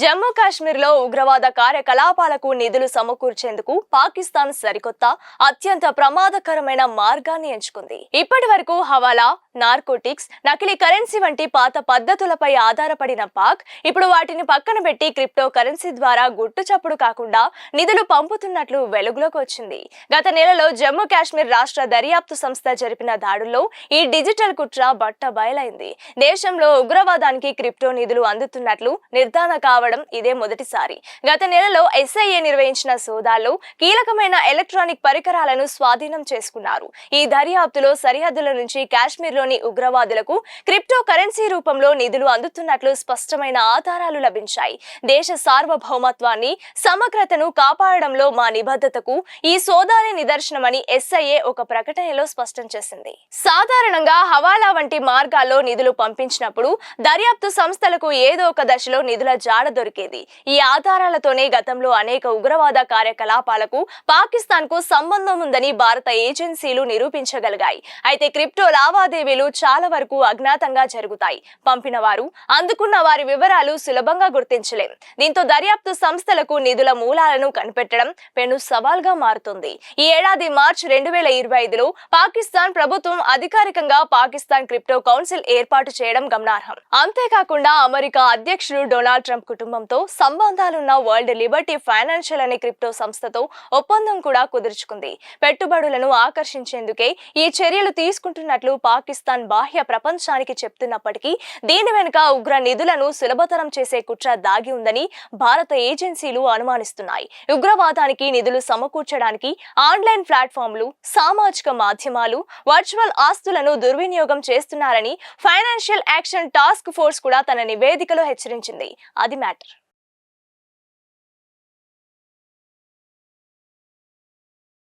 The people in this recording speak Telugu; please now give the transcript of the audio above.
జమ్మూ కాశ్మీర్లో ఉగ్రవాద కార్యకలాపాలకు నిధులు సమకూర్చేందుకు పాకిస్తాన్ సరికొత్త అత్యంత ప్రమాదకరమైన మార్గాన్ని ఎంచుకుంది. ఇప్పటి వరకు హవాలా నార్కోటిక్స్ నకిలీ కరెన్సీ వంటి పాత పద్ధతులపై ఆధారపడిన పాక్ ఇప్పుడు వాటిని పక్కన పెట్టి క్రిప్టో కరెన్సీ ద్వారా గుట్టు చప్పుడు కాకుండా నిధులు పంపుతున్నట్లు వెలుగులోకి వచ్చింది. గత నెలలో జమ్మూ కాశ్మీర్ రాష్ట్ర దర్యాప్తు సంస్థ జరిపిన దాడుల్లో ఈ డిజిటల్ కుట్ర బట్ట బయలైంది దేశంలో ఉగ్రవాదానికి క్రిప్టో నిధులు అందుతున్నట్లు నిర్ధారణ కావడం ఇదే మొదటిసారి. గత నెలలో ఎస్ఐఏ నిర్వహించిన సోదాల్లో కీలకమైన ఎలక్ట్రానిక్ పరికరాలను స్వాధీనం చేసుకున్నారు. ఈ దర్యాప్తులో సరిహద్దుల నుంచి కాశ్మీర్లోని ఉగ్రవాదులకు క్రిప్టో కరెన్సీ రూపంలో నిధులు అందుతున్నట్లు స్పష్టమైన ఆధారాలు లభించాయి. దేశ సార్వభౌమత్వాన్ని సమగ్రతను కాపాడడంలో మా నిబద్ధతకు ఈ సోదాలే నిదర్శనమని ఎస్ఐఏ ఒక ప్రకటనలో స్పష్టం చేసింది. సాధారణంగా హవాలా వంటి మార్గాల్లో నిధులు పంపించినప్పుడు దర్యాప్తు సంస్థలకు ఏదో ఒక దశలో నిధుల జాడ దొరికేది. ఈ ఆధారాలతోనే గతంలో అనేక ఉగ్రవాద కార్యకలాపాలకు పాకిస్తాన్కు సంబంధం ఉందని భారత ఏజెన్సీలు నిరూపించగలిగాయి. అయితే క్రిప్టో లావాదేవీలు చాలా వరకు అజ్ఞాతంగా జరుగుతాయి. పంపిన వారు అందుకున్న వారి వివరాలు సులభంగా గుర్తించలేం. దీంతో దర్యాప్తు సంస్థలకు నిధుల మూలాలను కనిపెట్టడం పెను సవాల్గా మారుతుంది. ఈ ఏడాది మార్చి రెండు వేల ఇరవై ఐదులో పాకిస్తాన్ ప్రభుత్వం అధికారికంగా పాకిస్తాన్ క్రిప్టో కౌన్సిల్ ఏర్పాటు చేయడం గమనార్హం. అంతేకాకుండా అమెరికా అధ్యక్షుడు డొనాల్డ్ ట్రంప్ కుటుంబంతో సంబంధాలున్న వరల్డ్ లిబర్టీ ఫైనాన్షియల్ అనే క్రిప్టో సంస్థతో ఒప్పందం కూడా కుదుర్చుకుంది. పెట్టుబడులను ఆకర్షించేందుకే ఈ చర్యలు తీసుకుంటున్నట్లు పాకిస్తాన్ బాహ్య ప్రపంచానికి చెప్తున్నప్పటికీ దీని వెనుక ఉగ్ర నిధులను సులభతరం చేసే కుట్ర దాగి ఉందని భారత ఏజెన్సీలు అనుమానిస్తున్నాయి. ఉగ్రవాదానికి నిధులు సమకూర్చడానికి ఆన్లైన్ ప్లాట్ఫామ్లు సామాజిక మాధ్యమాలు వర్చువల్ ఆస్తులను దుర్వినియోగం చేస్తున్నారని ఫైనాన్షియల్ యాక్షన్ టాస్క్ ఫోర్స్ కూడా తన నివేదికలో హెచ్చరించింది. అది cuatro.